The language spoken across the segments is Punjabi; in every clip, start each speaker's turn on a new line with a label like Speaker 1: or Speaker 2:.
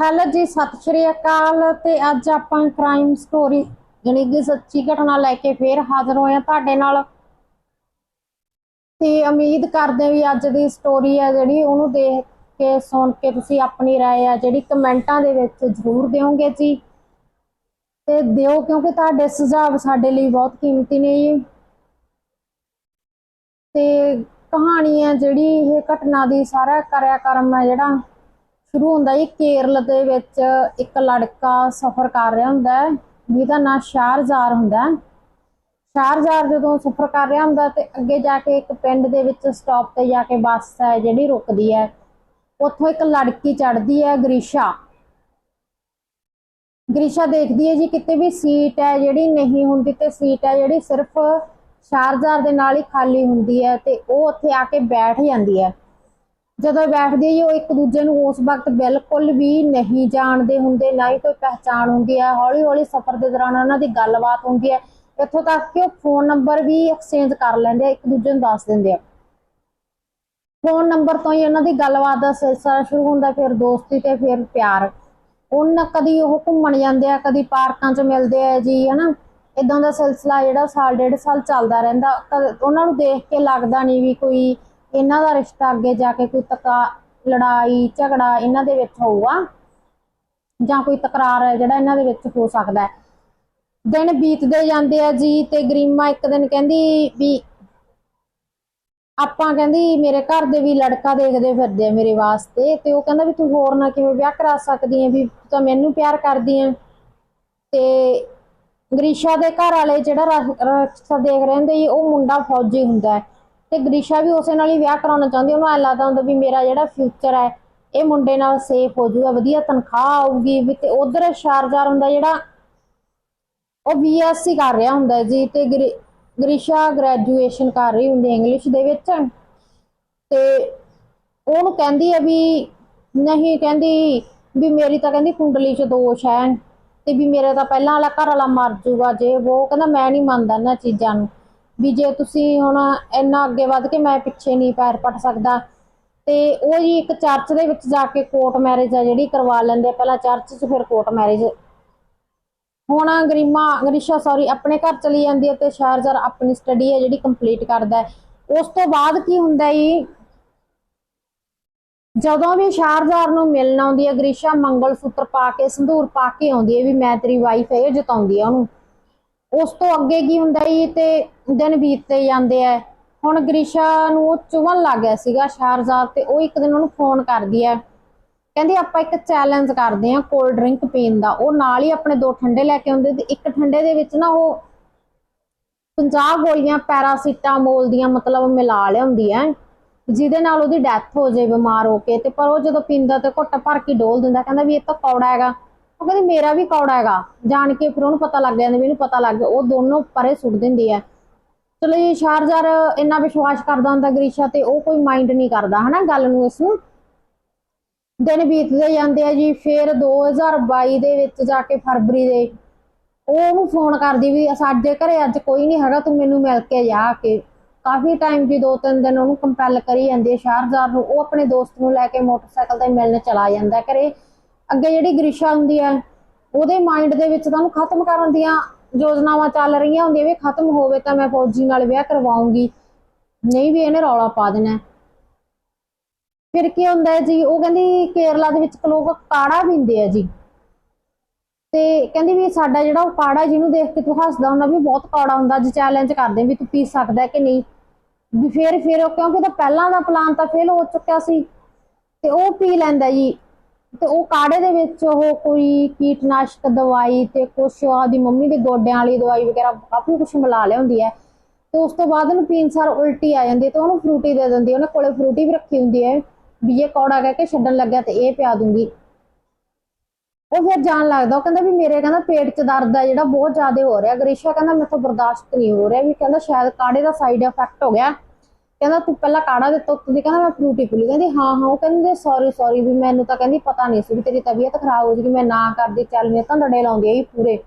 Speaker 1: ਹੈਲੋ ਜੀ ਸਤਿ ਸ਼੍ਰੀ ਅਕਾਲ ਤੇ ਅੱਜ ਆਪਾਂ ਕ੍ਰਾਈਮ ਸਟੋਰੀ ਜਿਹੜੀ ਕਿ ਸੱਚੀ ਘਟਨਾ ਲੈ ਕੇ ਫੇਰ ਹਾਜ਼ਰ ਹੋਏ ਆ ਤੁਹਾਡੇ ਨਾਲ ਤੇ ਉਮੀਦ ਕਰਦੇ ਹਾਂ ਵੀ ਅੱਜ ਦੀ ਸਟੋਰੀ ਹੈ ਜਿਹੜੀ ਉਹਨੂੰ ਦੇਖ ਕੇ ਸੁਣ ਕੇ ਤੁਸੀਂ ਆਪਣੀ رائے ਆ ਜਿਹੜੀ ਕਮੈਂਟਾਂ ਦੇ ਵਿੱਚ ਜ਼ਰੂਰ ਦਿਓਗੇ ਜੀ ਤੇ ਦਿਓ ਕਿਉਂਕਿ ਤੁਹਾਡੇ ਸੁਝਾਅ ਸਾਡੇ ਲਈ ਬਹੁਤ ਕੀਮਤੀ ਨੇ ਜੀ ਤੇ ਕਹਾਣੀ ਹੈ ਜਿਹੜੀ ਇਹ ਘਟਨਾ ਦੀ ਸਾਰਾ ਕਰਿਆ ਕਰਮ ਹੈ ਜਿਹੜਾ ਸ਼ੁਰੂ ਹੁੰਦਾ ਜੀ, ਕੇਰਲ ਦੇ ਵਿੱਚ ਇੱਕ ਲੜਕਾ ਸਫ਼ਰ ਕਰ ਰਿਹਾ ਹੁੰਦਾ ਹੈ, ਜਿਹਦਾ ਨਾਂ ਸ਼ਾਰਜ਼ਾਰ ਹੁੰਦਾ ਹੈ। ਸ਼ਾਰਜ਼ਾਰ ਜਦੋਂ ਸਫ਼ਰ ਕਰ ਰਿਹਾ ਹੁੰਦਾ ਤੇ ਅੱਗੇ ਜਾ ਕੇ ਇੱਕ ਪਿੰਡ ਦੇ ਵਿੱਚ ਸਟਾਪ ਤੇ ਜਾ ਕੇ ਬੱਸ ਹੈ ਜਿਹੜੀ ਰੁਕਦੀ ਹੈ। ਉੱਥੋਂ ਇੱਕ ਲੜਕੀ ਚੜਦੀ ਹੈ, ਗ੍ਰੀਸ਼ਾ। ਗ੍ਰੀਸ਼ਾ ਦੇਖਦੀ ਹੈ ਜੀ, ਕਿਤੇ ਵੀ ਸੀਟ ਹੈ ਜਿਹੜੀ ਨਹੀਂ ਹੁੰਦੀ ਤੇ ਸੀਟ ਹੈ ਜਿਹੜੀ ਸਿਰਫ ਸ਼ਾਰਜ਼ਾਰ ਦੇ ਨਾਲ ਹੀ ਖਾਲੀ ਹੁੰਦੀ ਹੈ ਤੇ ਉਹ ਉੱਥੇ ਆ ਕੇ ਬੈਠ ਜਾਂਦੀ ਹੈ। ਜਦੋਂ ਬੈਠਦੇ ਹੈ ਉਹ ਇੱਕ ਦੂਜੇ ਨੂੰ ਉਸ ਵਕਤ ਬਿਲਕੁਲ ਵੀ ਨਹੀਂ ਜਾਣਦੇ ਹੁੰਦੇ, ਨਾ ਹੀ ਕੋਈ ਪਹਿਚਾਣ ਹੁੰਦੀ ਹੈ। ਹੌਲੀ ਹੌਲੀ ਸਫ਼ਰ ਦੇ ਦੌਰਾਨ ਉਹਨਾਂ ਦੀ ਗੱਲਬਾਤ ਹੁੰਦੀ ਹੈ। ਇੱਥੋਂ ਤੱਕ ਕਿ ਉਹ ਫੋਨ ਨੰਬਰ ਵੀ ਐਕਸਚੇਂਜ ਕਰ ਲੈਂਦੇ ਆ, ਇੱਕ ਦੂਜੇ ਨੂੰ ਦੱਸ ਦਿੰਦੇ ਆ। ਫੋਨ ਨੰਬਰ ਤੋਂ ਹੀ ਉਹਨਾਂ ਦੀ ਗੱਲਬਾਤ ਦਾ ਸਿਲਸਿਲਾ ਸ਼ੁਰੂ ਹੁੰਦਾ, ਫਿਰ ਦੋਸਤੀ ਤੇ ਫਿਰ ਪਿਆਰ। ਉਹਨਾਂ ਕਦੀ ਉਹ ਘੁੰਮਣ ਜਾਂਦੇ ਆ, ਕਦੀ ਪਾਰਕਾਂ 'ਚ ਮਿਲਦੇ ਆ ਜੀ, ਹਨਾ? ਇਦਾਂ ਦਾ ਸਿਲਸਿਲਾ ਜਿਹੜਾ ਸਾਲ, ਡੇਢ ਸਾਲ ਚੱਲਦਾ ਰਹਿੰਦਾ। ਕਦੇ ਉਹਨਾਂ ਨੂੰ ਦੇਖ ਕੇ ਲੱਗਦਾ ਨਹੀਂ ਵੀ ਕੋਈ ਇਹਨਾਂ ਦਾ ਰਿਸ਼ਤਾ ਅੱਗੇ ਜਾ ਕੇ ਕੋਈ ਤਕਾ, ਲੜਾਈ, ਝਗੜਾ ਇਹਨਾਂ ਦੇ ਵਿੱਚ ਹੋਊਗਾ ਜਾਂ ਕੋਈ ਤਕਰਾਰ ਹੈ ਜਿਹੜਾ ਇਹਨਾਂ ਦੇ ਵਿੱਚ ਹੋ ਸਕਦਾ ਹੈ। ਦਿਨ ਬੀਤਦੇ ਜਾਂਦੇ ਆ ਜੀ ਤੇ ਗਰੀਮਾ ਇੱਕ ਦਿਨ ਕਹਿੰਦੀ ਵੀ ਆਪਾਂ ਕਹਿੰਦੀ ਮੇਰੇ ਘਰ ਦੇ ਵੀ ਲੜਕਾ ਦੇਖਦੇ ਫਿਰਦੇ ਆ ਮੇਰੇ ਵਾਸਤੇ ਤੇ ਉਹ ਕਹਿੰਦਾ ਵੀ ਤੂੰ ਹੋਰ ਨਾ ਕਿਵੇਂ ਵਿਆਹ ਕਰਾ ਸਕਦੀ ਹੈ ਵੀ ਤੂੰ ਤਾਂ ਮੈਨੂੰ ਪਿਆਰ ਕਰਦੀ ਹੈ ਤੇ ਗ੍ਰੀਸ਼ਾ ਦੇ ਘਰ ਵਾਲੇ ਜਿਹੜਾ ਰ- ਰਸਤਾ ਦੇਖ ਰਹੇ ਹੁੰਦੇ ਉਹ ਮੁੰਡਾ ਫੌਜੀ ਹੁੰਦਾ ਹੈ। ਤੇ ਗ੍ਰੀਸ਼ਾ ਵੀ ਉਸੇ ਨਾਲ ਹੀ ਵਿਆਹ ਕਰਾਉਣਾ ਚਾਹੁੰਦੀ, ਉਹਨੂੰ ਐ ਲੱਗਦਾ ਹੁੰਦਾ ਵੀ ਮੇਰਾ ਜਿਹੜਾ ਫਿਊਚਰ ਹੈ, ਇਹ ਮੁੰਡੇ ਨਾਲ ਸੇਫ ਹੋ ਜਾਊਗਾ, ਵਧੀਆ ਤਨਖਾਹ ਆਊਗੀ, ਵੀ ਤੇ ਉਧਰ ਸ਼ਾਰਜਾਰ ਹੁੰਦਾ ਜਿਹੜਾ ਉਹ ਬੀਐਸਸੀ ਕਰ ਰਿਹਾ ਹੁੰਦਾ ਜੀ ਤੇ ਗ੍ਰੀ- ਗ੍ਰੈਜੂਏਸ਼ਨ ਕਰ ਰਹੀ ਹੁੰਦੀ ਇੰਗਲਿਸ਼ ਦੇ ਵਿੱਚ ਤੇ ਉਹਨੂੰ ਕਹਿੰਦੀ ਹੈ ਵੀ ਨਹੀਂ, ਕਹਿੰਦੀ ਵੀ ਮੇਰੀ ਤਾਂ ਕਹਿੰਦੀ ਕੁੰਡਲੀ 'ਚ ਦੋਸ਼ ਹੈ ਤੇ ਵੀ ਮੇਰਾ ਤਾਂ ਪਹਿਲਾਂ ਵਾਲਾ ਘਰ ਵਾਲਾ ਮਰ ਜੂਗਾ ਜੇ ਉਹ, ਕਹਿੰਦਾ ਮੈਂ ਨਹੀਂ ਮੰਨਦਾ ਇਹਨਾਂ ਚੀਜ਼ਾਂ ਨੂੰ। ਵੀ ਜੇ ਤੁਸੀਂ ਹੁਣ ਇੰਨਾ ਅੱਗੇ ਵੱਧ ਕੇ ਮੈਂ ਪਿੱਛੇ ਨਹੀਂ ਪੈਰ ਪਟ ਸਕਦਾ, ਤੇ ਉਹ ਜੀ ਇੱਕ ਚਰਚ ਦੇ ਵਿੱਚ ਜਾ ਕੇ ਕੋਰਟ ਮੈਰਿਜ ਆ ਜਿਹੜੀ ਕਰਵਾ ਲੈਂਦੇ ਆ। ਪਹਿਲਾਂ ਚਰਚ 'ਚ ਫਿਰ ਕੋਰਟ ਮੈਰਿਜ ਹੁਣ ਗਰੀਮਾ, ਗਰੀਸ਼ਾ ਸੌਰੀ ਆਪਣੇ ਘਰ ਚਲੀ ਜਾਂਦੀ ਹੈ ਤੇ ਸ਼ਾਰਜਰ ਆਪਣੀ ਸਟੱਡੀ ਹੈ ਜਿਹੜੀ ਕੰਪਲੀਟ ਕਰਦਾ ਉਸ ਤੋਂ ਬਾਅਦ ਕੀ ਹੁੰਦਾ ਜੀ? ਜਦੋਂ ਵੀ ਸ਼ਾਰਜ਼ਾਰ ਨੂੰ ਮਿਲਣ ਆਉਂਦੀ ਹੈ ਗ੍ਰੀਸ਼ਾ ਮੰਗਲ ਸੂਤਰ ਪਾ ਕੇ ਸੰਧੂਰ ਪਾ ਕੇ ਆਉਂਦੀ ਹੈ ਵੀ ਮੈਂ ਤੇਰੀ ਵਾਈਫ ਹੈ ਇਹ ਜਤਾਉਂਦੀ ਹੈ ਉਹਨੂੰ। ਉਸ ਤੋਂ ਅੱਗੇ ਕੀ ਹੁੰਦਾ ਜੀ ਤੇ ਦਿਨ ਬੀਤਦੇ ਜਾਂਦੇ ਆ। ਹੁਣ ਗ੍ਰਿਸ਼ਾ ਨੂੰ ਉਹ ਚੁਵਣ ਲੱਗ ਗਿਆ ਸੀਗਾ ਸ਼ਾਰਜ਼ਾਰ ਤੇ ਉਹ ਇੱਕ ਦਿਨ ਉਹਨੂੰ ਫੋਨ ਕਰਦੀ ਹੈ ਕਹਿੰਦੀ, ਆਪਾਂ ਇੱਕ ਚੈਲੰਜ ਕਰਦੇ ਆ ਕੋਲਡ ਡਰਿੰਕ ਪੀਣ ਦਾ। ਉਹ ਨਾਲ ਹੀ ਆਪਣੇ ਦੋ ਠੰਡੇ ਲੈ ਕੇ ਆਉਂਦੇ ਤੇ ਇੱਕ ਠੰਡੇ ਦੇ ਵਿੱਚ ਨਾ ਉਹ 50 ਗੋਲੀਆਂ ਪੈਰਾਸੀਟਾਮੋਲ ਦੀਆਂ ਮਤਲਬ ਮਿਲਾ ਲਿਆਉਂਦੀ ਹੈ ਜਿਹਦੇ ਨਾਲ ਉਹਦੀ ਡੈਥ ਹੋ ਜਾਏ, ਬਿਮਾਰ ਹੋ ਕੇ ਤੇ ਪਰ ਉਹ ਜਦੋਂ ਪੀਂਦਾ ਤੇ ਘੁੱਟ ਭਰ ਕੇ ਡੋਲ ਦਿੰਦਾ, ਕਹਿੰਦਾ ਵੀ ਇਹ ਤਾਂ ਕੌੜਾ ਹੈਗਾ। ਉਹ ਕਹਿੰਦੀ, ਮੇਰਾ ਵੀ ਕੌੜਾ ਹੈਗਾ। ਜਾਣ ਕੇ ਫਿਰ ਉਹਨੂੰ ਪਤਾ ਲੱਗ ਜਾਂਦਾ ਵੀ ਇਹਨੂੰ ਪਤਾ ਲੱਗ ਗਿਆ। ਉਹ ਦੋਨੋਂ ਪਰੇ ਸੁੱਟ ਦਿੰਦੀ ਹੈ ਚਲੋ ਜੀ ਸ਼ਾਰਜਰ ਇੰਨਾ ਵਿਸ਼ਵਾਸ ਕਰਦਾ ਹੁੰਦਾ ਗ੍ਰੀਸ਼ਾ ਤੇ, ਉਹ ਕੋਈ ਮਾਈਂਡ ਨਹੀਂ ਕਰਦਾ, ਹਨਾ ਗੱਲ ਨੂੰ ਇਸ ਨੂੰ? ਦਿਨ ਬੀਤਦੇ ਜਾਂਦੇ ਆ ਜੀ, ਫਿਰ 2022 ਦੇ ਵਿੱਚ ਜਾ ਕੇ ਫਰਵਰੀ ਦੇ ਉਹ ਉਹਨੂੰ ਫੋਨ ਕਰਦੀ ਵੀ, ਸਾਡੇ ਘਰੇ ਅੱਜ ਕੋਈ ਨਹੀਂ ਹੈਗਾ, ਤੂੰ ਮੈਨੂੰ ਮਿਲ ਕੇ ਜਾ ਕੇ। ਕਾਫੀ ਟਾਈਮ ਦੀ ਦੋ ਤਿੰਨ ਦਿਨ ਉਹਨੂੰ ਕੰਪੈਲ ਕਰੀ ਜਾਂਦੀ ਹੈ ਸ਼ਾਰਜ਼ਾਰ ਨੂੰ। ਉਹ ਆਪਣੇ ਦੋਸਤ ਨੂੰ ਲੈ ਕੇ ਮੋਟਰਸਾਈਕਲ ਤੇ ਮਿਲਣ ਚਲਾ ਜਾਂਦਾ ਘਰੇ। ਅੱਗੇ ਜਿਹੜੀ ਗ੍ਰਿਸ਼ਾ ਹੁੰਦੀ ਹੈ, ਉਹਦੇ ਮਾਈਂਡ ਦੇ ਵਿੱਚ ਤਾਂ ਖਤਮ ਕਰਨ ਦੀਆਂ ਯੋਜਨਾਵਾਂ ਚੱਲ ਰਹੀਆਂ ਹੁੰਦੀਆਂ ਵੀ ਖਤਮ ਹੋਵੇ ਤਾਂ ਮੈਂ ਫੌਜੀ ਨਾਲ ਵਿਆਹ ਕਰਵਾਉਂਗੀ। ਨਹੀਂ ਵੀ ਇਹਨੇ ਰੌਲਾ ਪਾ ਦੇਣਾ। ਫਿਰ ਕੀ ਹੁੰਦਾ ਹੈ ਜੀ, ਉਹ ਕਹਿੰਦੀ ਕੇਰਲਾ ਦੇ ਵਿੱਚ ਲੋਕ ਕਾੜਾ ਪੀਂਦੇ ਆ ਜੀ। ਤੇ ਕਹਿੰਦੀ ਵੀ ਸਾਡਾ ਜਿਹੜਾ ਉਹ ਕਾੜਾ ਜਿਹਨੂੰ ਦੇਖ ਕੇ ਤੂੰ ਹੱਸਦਾ ਹੁੰਦਾ ਵੀ ਬਹੁਤ ਕਾੜਾ ਹੁੰਦਾ ਅੱਜ ਚੈਲੰਜ ਕਰਦੇ ਵੀ ਤੂੰ ਪੀ ਸਕਦਾ ਕਿ ਨਹੀਂ। ਵੀ ਫਿਰ ਫਿਰ ਉਹ ਕਿਉਂਕਿ ਉਹਦਾ ਪਹਿਲਾਂ ਦਾ ਪਲਾਨ ਤਾਂ ਫੇਲ ਹੋ ਚੁੱਕਿਆ ਸੀ। ਤੇ ਉਹ ਪੀ ਲੈਂਦਾ ਜੀ। ਤੇ ਉਹ ਕਾੜੇ ਦੇ ਵਿੱਚ ਉਹ ਕੋਈ ਕੀਟਨਾਸ਼ਕ ਦਵਾਈ ਤੇ ਕੁਛ ਉਹਦੀ ਮੰਮੀ ਦੇ ਗੋਡਿਆਂ ਵਾਲੀ ਦਵਾਈ ਵਗੈਰਾ ਕਾਫੀ ਕੁਛ ਮਿਲਾ ਲਿਆਉਂਦੀ ਹੈ। ਤੇ ਉਸ ਤੋਂ ਬਾਅਦ ਉਹਨੂੰ ਪੀਣ ਸਾਰ ਉਲਟੀ ਆ ਜਾਂਦੀ ਤੇ ਉਹਨੂੰ ਫਰੂਟੀ ਦੇ ਦਿੰਦੀ ਉਹਨੇ ਕੋਲੇ ਫਰੂਟੀ ਵੀ ਰੱਖੀ ਹੁੰਦੀ ਹੈ ਵੀ ਇਹ ਕੌੜਾ ਕਹਿ ਕੇ ਛੱਡਣ ਲੱਗਿਆ ਤੇ ਇਹ ਪਿਆ ਦੂੰਗੀ। ਉਹ ਫਿਰ ਜਾਣ ਲੱਗਦਾ, ਉਹ ਕਹਿੰਦਾ ਵੀ ਮੇਰੇ ਕਹਿੰਦਾ ਪੇਟ 'ਚ ਦਰਦ ਹੈ ਜਿਹੜਾ ਬਹੁਤ ਜ਼ਿਆਦਾ ਹੋ ਰਿਹਾ। ਗ੍ਰੀਸ਼ਾ ਕਹਿੰਦਾ ਮੈਥੋਂ ਬਰਦਾਸ਼ਤ ਨਹੀਂ ਹੋ ਰਿਹਾ ਵੀ ਕਹਿੰਦਾ ਸ਼ਾਇਦ ਕਾੜੇ ਦਾ ਸਾਈਡ ਇਫੈਕਟ ਹੋ ਗਿਆ। ਕਹਿੰਦਾ ਤੂੰ ਪਹਿਲਾਂ ਕਾੜਾ ਦਿੱਤਾ, ਉੱਤੋਂ ਦੀ ਕਹਿੰਦਾ ਮੈਂ ਫਰੂਟੀ ਪੀ ਲਈ ਕਹਿੰਦੀ, ਹਾਂ ਹਾਂ, ਉਹ ਕਹਿੰਦੇ ਸੌਰੀ ਸੌਰੀ ਵੀ ਮੈਨੂੰ ਤਾਂ ਕਹਿੰਦੀ ਪਤਾ ਨਹੀਂ ਸੀ ਵੀ ਤੇਰੀ ਤਬੀਅਤ ਖਰਾਬ ਹੋ ਜੂਗੀ, ਮੈਂ ਨਾ ਕਰਦੀ, ਚੱਲ ਮੇਰੇ ਤਾਂ ਡੰਡੇ ਲਾਉਂਦੀ ਆਈ ਪੂਰੇ।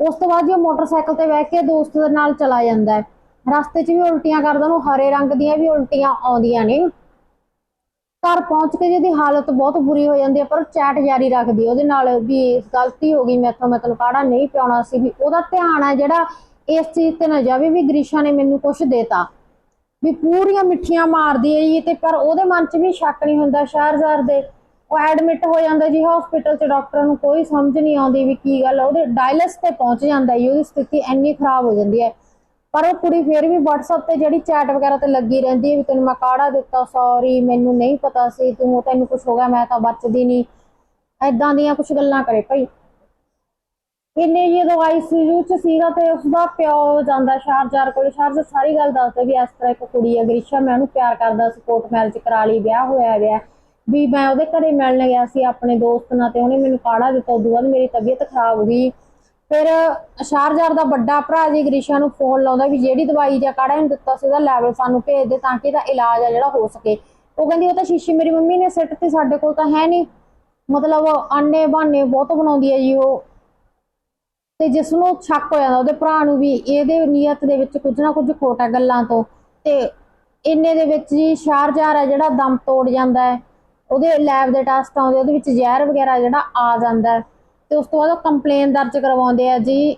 Speaker 1: ਉਸ ਤੋਂ ਬਾਅਦ ਜੀ ਉਹ ਮੋਟਰਸਾਈਕਲ ਤੇ ਬਹਿ ਕੇ ਦੋਸਤ ਦੇ ਨਾਲ ਚਲਾ ਜਾਂਦਾ ਹੈ। ਰਸਤੇ 'ਚ ਵੀ ਉਲਟੀਆਂ ਕਰਦਾ, ਉਹਨੂੰ ਹਰੇ ਰੰਗ ਦੀਆਂ ਵੀ ਉਲਟੀਆਂ ਆਉਂਦੀਆਂ ਨੇ। ਘਰ ਪਹੁੰਚ ਕੇ ਜਿਹਦੀ ਹਾਲਤ ਬਹੁਤ ਬੁਰੀ ਹੋ ਜਾਂਦੀ ਹੈ, ਪਰ ਚੈਟ ਜਾਰੀ ਰੱਖਦੀ ਉਹਦੇ ਨਾਲ ਵੀ ਗਲਤੀ ਹੋ ਗਈ ਮੈਥੋਂ ਮੈਂ ਤੈਨੂੰ ਕਾੜਾ ਨਹੀਂ ਪਿਆਉਣਾ ਸੀ ਵੀ ਉਹਦਾ ਧਿਆਨ ਹੈ ਜਿਹੜਾ ਇਸ ਚੀਜ਼ ਤੇ ਨਾ ਜਾਵੇ ਵੀ ਗ੍ਰੀਸ਼ਾ ਨੇ ਮੈਨੂੰ ਕੁਝ ਦੇਤਾ। ਵੀ ਪੂਰੀਆਂ ਮਿੱਠੀਆਂ ਮਾਰਦੀ ਹੈ ਜੀ ਤੇ ਪਰ ਉਹਦੇ ਮਨ 'ਚ ਵੀ ਸ਼ੱਕ ਨਹੀਂ ਹੁੰਦਾ ਸ਼ਹਿਰਜ਼ਾਰ ਦੇ। ਉਹ ਐਡਮਿਟ ਹੋ ਜਾਂਦਾ ਜੀ ਹਸਪੀਟਲ 'ਚ ਡਾਕਟਰਾਂ ਨੂੰ ਕੋਈ ਸਮਝ ਨਹੀਂ ਆਉਂਦੀ ਵੀ ਕੀ ਗੱਲ ਉਹਦੇ ਡਾਇਲਸ ਤੇ ਪਹੁੰਚ ਜਾਂਦਾ ਜੀ, ਉਹਦੀ ਸਥਿਤੀ ਇੰਨੀ ਖਰਾਬ ਹੋ ਜਾਂਦੀ ਹੈ। ਪਰ ਉਹ ਕੁੜੀ ਫਿਰ ਵੀ WhatsApp ਤੇ ਜਿਹੜੀ ਚੈਟ ਵਗੈਰਾ ਤੇ ਲੱਗੀ ਰਹਿੰਦੀ ਹੈ ਵੀ ਤੈਨੂੰ ਮੈਂ ਕਾੜਾ ਦਿੱਤਾ ਸੌਰੀ ਮੈਨੂੰ ਨਹੀਂ ਪਤਾ ਸੀ, ਤੂੰ, ਤੈਨੂੰ ਕੁਝ ਹੋ ਗਿਆ, ਮੈਂ ਤਾਂ ਬਚਦੀ ਨਹੀਂ। ਐਦਾਂ ਦੀਆਂ ਕੁਝ ਗੱਲਾਂ ਕਰੇ ਭਾਈ। ਇੰਨੇ ਜਦੋਂ ਆਈਸੀਯੂ ਚ ਸੀਗਾ ਤੇ ਉਸਦਾ ਪਿਓ ਜਾਂਦਾ ਸ਼ਾਰਜਾਰ ਕੋਲ ਸ਼ਾਰਜਾਰ ਸਾਰੀ ਗੱਲ ਦੱਸਦਾ ਵੀ ਇਸ ਤਰ੍ਹਾਂ ਇੱਕ ਕੁੜੀ ਹੈ ਗ੍ਰਿਸ਼ਾ ਮੈਂ ਉਹਨੂੰ ਪਿਆਰ ਕਰਦਾ ਸੀ ਕੋਰਟ ਮੈਰਿਜ ਕਰਾ ਲਈ, ਵਿਆਹ ਹੋਇਆ ਵਿਆਹ ਵੀ ਮੈਂ ਉਹਦੇ ਘਰੇ ਮਿਲਣ ਗਿਆ ਸੀ ਆਪਣੇ ਦੋਸਤ ਨਾਲ ਤੇ ਉਹਨੇ ਮੈਨੂੰ ਕਾੜਾ ਦਿੱਤਾ, ਉਦੋਂ ਬਾਅਦ ਮੇਰੀ ਤਬੀਅਤ ਖਰਾਬ ਹੋ ਗਈ। ਫਿਰ ਸ਼ਾਰਜਾਰ ਦਾ ਵੱਡਾ ਭਰਾ ਜੀ ਗ੍ਰਿਸ਼ਾ ਨੂੰ ਫੋਨ ਲਾਉਂਦਾ ਵੀ ਜਿਹੜੀ ਦਵਾਈ ਜਾਂ ਕਾੜਾ ਇਹਨੂੰ ਦਿੱਤਾ ਸੀ ਉਹਦਾ ਲੈਵਲ ਸਾਨੂੰ ਭੇਜ ਦੇ ਤਾਂ ਕਿ ਇਹਦਾ ਇਲਾਜ ਆ ਜਿਹੜਾ ਹੋ ਸਕੇ। ਉਹ ਕਹਿੰਦੀ, ਉਹ ਤਾਂ ਸ਼ੀਸ਼ੀ ਮੇਰੀ ਮੰਮੀ ਨੇ ਸਿੱਟ ਤੇ ਸਾਡੇ ਕੋਲ ਤਾਂ ਹੈ ਨਹੀਂ। ਮਤਲਬ ਆਨੇ ਬਹਾਨੇ ਬਹੁਤ ਬਣਾਉਂਦੀ ਹੈ ਜੀ ਉਹ। ਤੇ ਜਿਸ ਨੂੰ ਸ਼ੱਕ ਹੋ ਜਾਂਦਾ, ਉਹਦੇ ਭਰਾ ਨੂੰ ਵੀ, ਇਹਦੇ ਨੀਅਤ ਦੇ ਵਿੱਚ ਕੁਝ ਨਾ ਕੁਝ ਖੋਟ ਹੈ ਗੱਲਾਂ ਤੋਂ। ਤੇ ਇੰਨੇ ਦੇ ਵਿੱਚ ਜੀ ਸ਼ਾਰਜਾਰ ਹੈ ਜਿਹੜਾ ਦਮ ਤੋੜ ਜਾਂਦਾ ਹੈ, ਉਹਦੇ ਲੈਬ ਦੇ ਟੈਸਟ ਆਉਂਦੇ, ਉਹਦੇ ਵਿੱਚ ਜ਼ਹਿਰ ਵਗੈਰਾ ਜਿਹੜਾ ਆ ਜਾਂਦਾ ਹੈ। ਤੇ ਉਸ ਤੋਂ ਬਾਅਦ ਉਹ ਕੰਪਲੇਨ ਦਰਜ ਕਰਵਾਉਂਦੇ ਆ ਜੀ,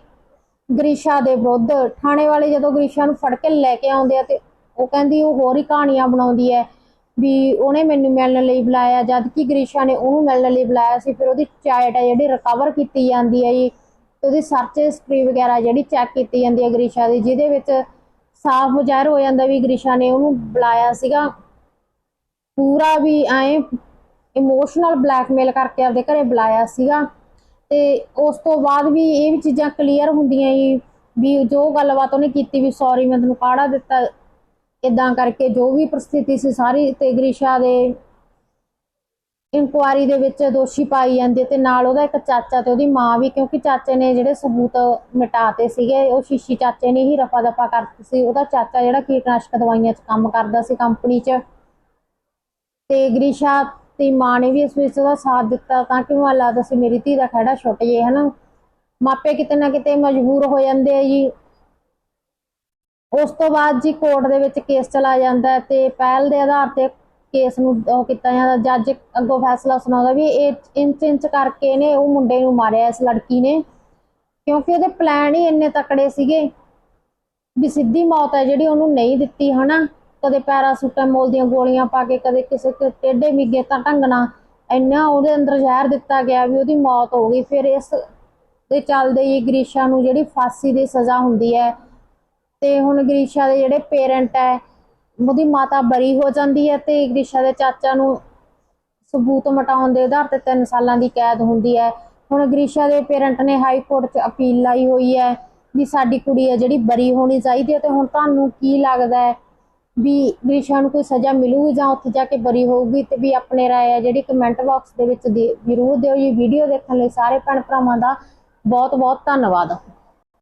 Speaker 1: ਗ੍ਰੀਸ਼ਾ ਦੇ ਵਿਰੁੱਧ। ਥਾਣੇ ਵਾਲੇ ਜਦੋਂ ਗ੍ਰੀਸ਼ਾ ਨੂੰ ਫੜ ਕੇ ਲੈ ਕੇ ਆਉਂਦੇ ਆ ਤੇ ਉਹ ਕਹਿੰਦੀ ਉਹ ਹੋਰ ਹੀ ਕਹਾਣੀਆਂ ਬਣਾਉਂਦੀ ਹੈ ਵੀ ਉਹਨੇ ਮੈਨੂੰ ਮਿਲਣ ਲਈ ਬੁਲਾਇਆ ਜਦ ਕਿ ਗ੍ਰੀਸ਼ਾ ਨੇ ਉਹਨੂੰ ਮਿਲਣ ਲਈ ਬੁਲਾਇਆ ਸੀ, ਫਿਰ ਉਹਦੀ ਚਾਈਟ ਹੈ ਜਿਹੜੀ ਰਿਕਵਰ ਕੀਤੀ ਜਾਂਦੀ ਹੈ ਜੀ। ਤੇ ਉਹਦੀ ਸਰਚ ਹਿਸਟਰੀ ਵਗੈਰਾ ਜਿਹੜੀ ਚੈੱਕ ਕੀਤੀ ਜਾਂਦੀ ਹੈ ਗ੍ਰਿਸ਼ਾ ਦੀ, ਜਿਹਦੇ ਵਿੱਚ ਸਾਫ਼ ਜ਼ਾਹਿਰ ਹੋ ਜਾਂਦਾ ਵੀ ਗ੍ਰਿਸ਼ਾ ਨੇ ਉਹਨੂੰ ਬੁਲਾਇਆ ਸੀਗਾ। ਪੂਰਾ ਵੀ ਐ ਇਮੋਸ਼ਨਲ ਬਲੈਕਮੇਲ ਕਰਕੇ ਆਪਦੇ ਘਰੇ ਬੁਲਾਇਆ ਸੀਗਾ। ਤੇ ਉਸ ਤੋਂ ਬਾਅਦ ਵੀ ਇਹ ਵੀ ਚੀਜ਼ਾਂ ਕਲੀਅਰ ਹੁੰਦੀਆਂ ਜੀ ਵੀ ਜੋ ਗੱਲਬਾਤ ਉਹਨੇ ਕੀਤੀ ਵੀ ਸੌਰੀ ਮੈਂ ਤੈਨੂੰ ਕਾੜਾ ਦਿੱਤਾ। ਇਦਾਂ ਕਰਕੇ ਜੋ ਵੀ ਪ੍ਰਸਥਿਤੀ ਸੀ ਸਾਰੀ ਤੇ ਗ੍ਰਿਸ਼ਾ ਦੇ ਇਨਕੁਆਰੀ ਦੇ ਵਿੱਚ ਦੋਸ਼ੀ ਪਾਈ ਜਾਂਦੇ ਤੇ ਨਾਲ ਉਹਦਾ ਇੱਕ ਚਾਚਾ ਤੇ ਉਹਦੀ ਮਾਂ ਵੀ, ਕਿਉਂਕਿ ਚਾਚੇ ਨੇ ਜਿਹੜੇ ਸਬੂਤ ਮਿਟਾਤੇ ਸੀਗੇ, ਉਹ ਸ਼ੀਸ਼ੀ ਚਾਚੇ ਨੇ ਹੀ ਰਫਾ ਦਫਾ ਕਰਤੀ ਸੀ। ਉਹਦਾ ਚਾਚਾ ਜਿਹੜਾ ਕੀਟਨਾਸ਼ਕ ਦਵਾਈਆਂ 'ਚ ਕੰਮ ਕਰਦਾ ਸੀ ਕੰਪਨੀ 'ਚ। ਤੇ ਗ੍ਰੀਸ਼ਾ ਦੀ ਮਾਂ ਨੇ ਵੀ ਇਸ ਵਿੱਚ ਉਹਦਾ ਸਾਥ ਦਿੱਤਾ, ਤਾਂ ਕਿ ਮੈਨੂੰ ਲੱਗਦਾ ਸੀ ਮੇਰੀ ਧੀ ਦਾ ਖੜਾ ਛੁੱਟ ਜੇ, ਹਨਾ। ਮਾਪੇ ਕਿਤੇ ਨਾ ਕਿਤੇ ਮਜਬੂਰ ਹੋ ਜਾਂਦੇ ਆ ਜੀ। ਉਸ ਤੋਂ ਬਾਅਦ ਜੀ ਕੋਰਟ ਦੇ ਵਿੱਚ ਕੇਸ ਚਲਾ ਜਾਂਦਾ ਤੇ ਪਹਿਲ ਦੇ ਆਧਾਰ ਤੇ ਕੇਸ ਨੂੰ, ਉਹ ਕੀਤਾ ਜਾਂਦਾ ਜੱਜ ਅੱਗੋਂ ਫੈਸਲਾ ਸੁਣਾਉਂਦਾ ਵੀ ਇਹ ਇੰਚ ਇੰਚ ਕਰਕੇ ਨੇ ਉਹ ਮੁੰਡੇ ਨੂੰ ਮਾਰਿਆ, ਇਸ ਲੜਕੀ ਨੇ। ਕਿਉਂਕਿ ਉਹਦੇ ਪਲਾਨ ਹੀ ਇੰਨੇ ਤਕੜੇ ਸੀਗੇ ਵੀ ਸਿੱਧੀ ਮੌਤ ਹੈ ਜਿਹੜੀ ਉਹਨੂੰ ਨਹੀਂ ਦਿੱਤੀ, ਹਨਾ? ਕਦੇ ਪੈਰਾਸੂਟਾਮੋਲ ਦੀਆਂ ਗੋਲੀਆਂ ਪਾ ਕੇ, ਕਦੇ ਕਿਸੇ ਤੇ ਟੇਢੇ ਮਿੱਗੇ ਤਾਂ ਢੰਗਣਾ ਇੰਨਾ ਉਹਦੇ ਅੰਦਰ ਜ਼ਹਿਰ ਦਿੱਤਾ ਗਿਆ ਵੀ ਉਹਦੀ ਮੌਤ ਹੋ ਗਈ। ਫਿਰ ਇਸ ਦੇ ਚੱਲਦੇ ਹੀ ਗ੍ਰੀਸ਼ਾ ਨੂੰ ਜਿਹੜੀ ਫਾਂਸੀ ਦੀ ਸਜ਼ਾ ਹੁੰਦੀ ਹੈ। ਤੇ ਹੁਣ ਗ੍ਰੀਸ਼ਾ ਦੇ ਜਿਹੜੇ ਪੇਰੈਂਟ ਹੈ ਉਹਦੀ ਮਾਤਾ ਬਰੀ ਹੋ ਜਾਂਦੀ ਹੈ ਤੇ ਗ੍ਰਿਸ਼ਾ ਦੇ ਚਾਚਾ ਨੂੰ ਸਬੂਤ ਮਟਾਉਣ ਦੇ ਆਧਾਰ ਤੇ 3 ਸਾਲਾਂ ਦੀ ਕੈਦ ਹੁੰਦੀ ਹੈ। ਹੁਣ ਗ੍ਰੀਸ਼ਾ ਦੇ ਪੇਰੈਂਟ ਨੇ ਹਾਈ ਕੋਰਟ 'ਚ ਅਪੀਲ ਲਾਈ ਹੋਈ ਹੈ ਵੀ ਸਾਡੀ ਕੁੜੀ ਹੈ ਜਿਹੜੀ ਬਰੀ ਹੋਣੀ ਚਾਹੀਦੀ ਹੈ ਤੇ ਹੁਣ ਤੁਹਾਨੂੰ ਕੀ ਲੱਗਦਾ ਹੈ ਵੀ ਗ੍ਰਿਸ਼ਾ ਨੂੰ ਕੋਈ ਸਜ਼ਾ ਮਿਲੂਗੀ ਜਾਂ ਉੱਥੇ ਜਾ ਕੇ ਬਰੀ ਹੋਊਗੀ ਤੇ ਵੀ ਆਪਣੇ ਰਾਏ ਹੈ ਜਿਹੜੀ ਕਮੈਂਟ ਬਾਕਸ ਦੇ ਵਿੱਚ ਦੇ ਜ਼ਰੂਰ ਦਿਓ ਜੀ। ਵੀਡੀਓ ਦੇਖਣ ਲਈ ਸਾਰੇ ਭੈਣ ਭਰਾਵਾਂ ਦਾ ਬਹੁਤ ਬਹੁਤ ਧੰਨਵਾਦ।